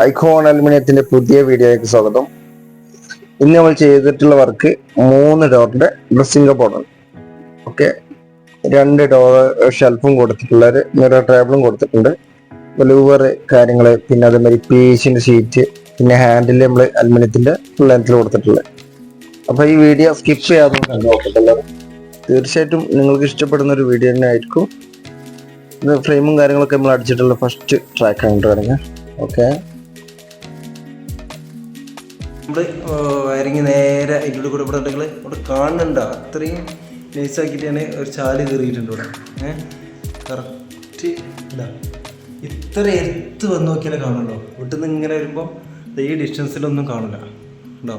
Icon അലുമിനിയത്തിന്റെ പുതിയ വീഡിയോയ്ക്ക് സ്വാഗതം. ഇന്ന് നമ്മൾ ചെയ്തിട്ടുള്ള വർക്ക് മൂന്ന് ഡോറിന്റെ ഡ്രസ്സിംഗ് ബോർഡാണ് ഓക്കെ രണ്ട് ഡോർ ഷെൽഫും കൊടുത്തിട്ടുള്ള ഒരു മിറർ ടേബിളും കൊടുത്തിട്ടുണ്ട്. ലൂവർ കാര്യങ്ങൾ പിന്നെ അതേമാതിരി പീസിന്റെ ഷീറ്റ് പിന്നെ ഹാൻഡിൽ നമ്മൾ അലുമിനിയത്തിന്റെ ലെങ്ത്തിൽ കൊടുത്തിട്ടുള്ളത്. അപ്പൊ ഈ വീഡിയോ സ്കിപ്പ് ചെയ്യാതെ നോക്കട്ടല്ലോ തീർച്ചയായിട്ടും നിങ്ങൾക്ക് ഇഷ്ടപ്പെടുന്ന ഒരു വീഡിയോ തന്നെ ആയിരിക്കും. ഫ്രെയിമും കാര്യങ്ങളൊക്കെ നമ്മൾ അടിച്ചിട്ടുള്ള ഫസ്റ്റ് ട്രാക്ക് ആയിട്ട് തുടങ്ങുക ഓക്കെ നമ്മൾ വയറിങ് നേരെ അതിന്റെ കൂടെ ഇവിടെ ഉണ്ടെങ്കിൽ ഇവിടെ കാണുന്നുണ്ട് അത്രയും നൈസാക്കിയിട്ടാണ് ഒരു ചാൽ കയറിയിട്ടുണ്ട് ഇവിടെ. ഏഹ് കറക്റ്റ് ഇതാ. ഇത്ര എരുത്ത് വന്ന് നോക്കിയാലേ കാണുള്ളൂ. വീട്ടിൽ നിന്ന് ഇങ്ങനെ വരുമ്പോൾ ഈ ഡിസ്റ്റൻസിലൊന്നും കാണില്ല ഉണ്ടോ?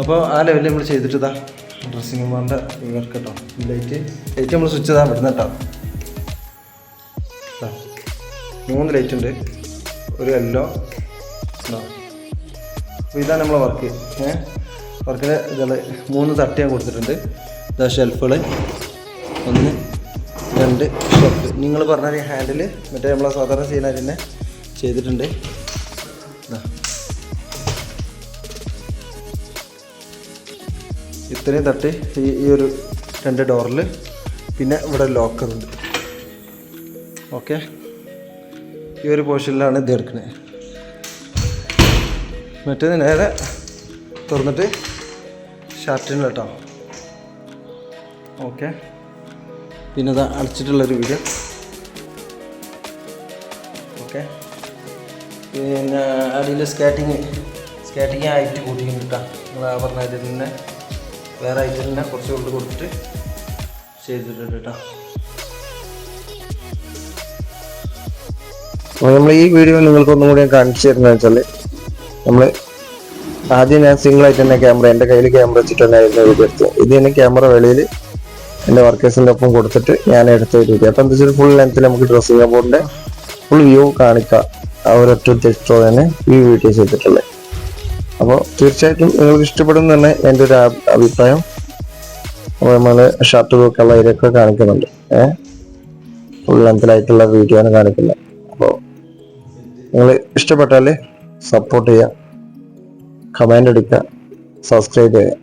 അപ്പോൾ ആ ലെവലിൽ നമ്മൾ ചെയ്തിട്ട് ഇതാ. ഡ്രസ്സിങ് വേണ്ട വർക്ക് കേട്ടോ ലൈറ്റ് ലൈറ്റ് നമ്മൾ സ്വിച്ച് ഇതാ വിടുന്ന കേട്ടോ. മൂന്ന് ലൈറ്റ് ഉണ്ട്. ഒരു യെല്ലോ ഉണ്ടോ അപ്പോൾ ഇതാണ് നമ്മളെ വർക്ക് ഏഹ് വർക്കിന് ഇതുള്ള മൂന്ന് തട്ട് ഞാൻ കൊടുത്തിട്ടുണ്ട്. ഇതാ ഷെൽഫുകൾ ഒന്ന് രണ്ട് ഷെൽഫ് നിങ്ങൾ പറഞ്ഞ ഹാൻഡിൽ മറ്റേ നമ്മളെ സാധാരണ ചെയ്യുന്ന തന്നെ ചെയ്തിട്ടുണ്ട്. ഇതാ. ഇത്രയും തട്ട് ഈ ഈ ഒരു രണ്ട് ഡോറിൽ പിന്നെ ഇവിടെ ലോക്കറുണ്ട് ഓക്കെ ഈ ഒരു പോർഷനിലാണ് ഇത് എടുക്കുന്നത് മറ്റേത് നേരെ തുറന്നിട്ട് ഷർട്ടിന് കേട്ടോ ഓക്കെ. പിന്നെ ഇത് അടച്ചിട്ടുള്ളൊരു വീഡിയോ ഓക്കെ. പിന്നെ അടിയിൽ സ്കേറ്റിങ് സ്കേറ്റിങ് ആയിട്ട് കൂട്ടിക്കുന്നു കേട്ടോ നിങ്ങൾ ആ പറഞ്ഞ ഇതിൽ തന്നെ വേറെ ആയിട്ട് തന്നെ കുറച്ച് ഉള്ളിൽ കൊടുത്തിട്ട് ചെയ്തിട്ടുണ്ട് കേട്ടോ അപ്പോൾ നമ്മൾ ഈ വീഡിയോ നിങ്ങൾക്ക് ഒന്നും കൂടി കാണിച്ചു തരുന്നതെന്ന് വെച്ചാൽ നമ്മൾ ആദ്യം ഞാൻ സിംഗിൾ ആയിട്ട് തന്നെ ക്യാമറ എന്റെ കയ്യിൽ ക്യാമറ വെച്ചിട്ട് തന്നെയായിരുന്നു വീഡിയോ എടുത്തത്. ഇത് തന്നെ ക്യാമറ വെളിയിൽ എന്റെ വർക്കേഴ്സിന്റെ ഒപ്പം കൊടുത്തിട്ട് ഞാൻ എടുത്ത ഒരു വീഡിയോ. അപ്പോൾ എന്താ വെച്ചാൽ ഫുൾ ലെങ്ത്തിൽ നമുക്ക് ഡ്രസ്സിംഗ് ബോർഡിന്റെ ഫുൾ വ്യൂ കാണിക്കാം. ആ ഒരൊറ്റ ഉദ്ദേശത്തോടെ തന്നെ ഈ വീഡിയോ ചെയ്തിട്ടുള്ളത്. അപ്പോൾ തീർച്ചയായിട്ടും നിങ്ങൾക്ക് ഇഷ്ടപ്പെടും തന്നെ എന്റെ ഒരു അഭിപ്രായം. അപ്പോൾ നമ്മൾ ഷർട്ട് തൂക്കുള്ള ഇതിലൊക്കെ കാണിക്കുന്നുണ്ട്. ഏഹ് ഫുൾ ലെങ്ത്തിലായിട്ടുള്ള വീഡിയോ ആണ് കാണിക്കുന്നത്. അപ്പോൾ നിങ്ങൾ ഇഷ്ടപ്പെട്ടാൽ സപ്പോർട്ട് ചെയ്യുക. കമന്റ് അടിക്കുക സബ്സ്ക്രൈബ് ചെയ്യുക.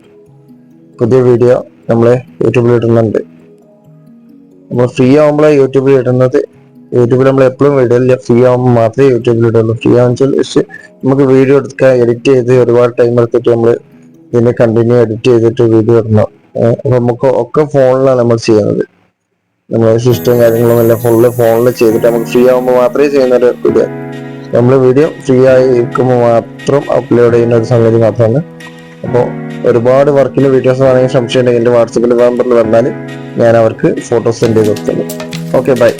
പുതിയ വീഡിയോ നമ്മൾ യൂട്യൂബിൽ ഇടുന്നുണ്ട്. നമ്മൾ ഫ്രീ ആകുമ്പോൾ യൂട്യൂബിൽ ഇടുന്നത് യൂട്യൂബിൽ നമ്മൾ എപ്പോഴും വീഡിയോ ഇല്ല ഫ്രീ ആകുമ്പോൾ മാത്രമേ യൂട്യൂബിൽ ഇടുള്ളൂ. ഫ്രീ വെച്ചാൽ നമുക്ക് വീഡിയോ എടുക്കാൻ എഡിറ്റ് ചെയ്ത് ഒരുപാട് ടൈം എടുത്തിട്ട് നമ്മൾ ഇതിനെ കണ്ടിന്യൂ എഡിറ്റ് ചെയ്തിട്ട് വീഡിയോ ഇടണം. അപ്പം നമുക്ക് ഒക്കെ ഫോണിലാണ് നമ്മൾ ചെയ്യുന്നത്. നമ്മൾ സിസ്റ്റം കാര്യങ്ങളും എല്ലാം ഫുള്ള് ഫോണിൽ ചെയ്തിട്ട് നമുക്ക് ഫ്രീ ആകുമ്പോൾ മാത്രമേ ചെയ്യുന്ന ഒരു നമ്മൾ വീഡിയോ ഫ്രീ ആയി ഇരിക്കുമ്പോൾ മാത്രം അപ്ലോഡ് ചെയ്യുന്ന ഒരു സംഗതി മാത്രമാണ്. അപ്പോൾ ഒരുപാട് വർക്കിന് വീഡിയോസ് വേണമെങ്കിൽ സംശയം ഉണ്ടെങ്കിൽ എന്റെ വാട്സപ്പിൽ നമ്പറിൽ വന്നാൽ ഞാൻ അവർക്ക് ഫോട്ടോസ് സെൻഡ് ചെയ്ത് കൊടുത്തുള്ളൂ ഓക്കെ ബൈ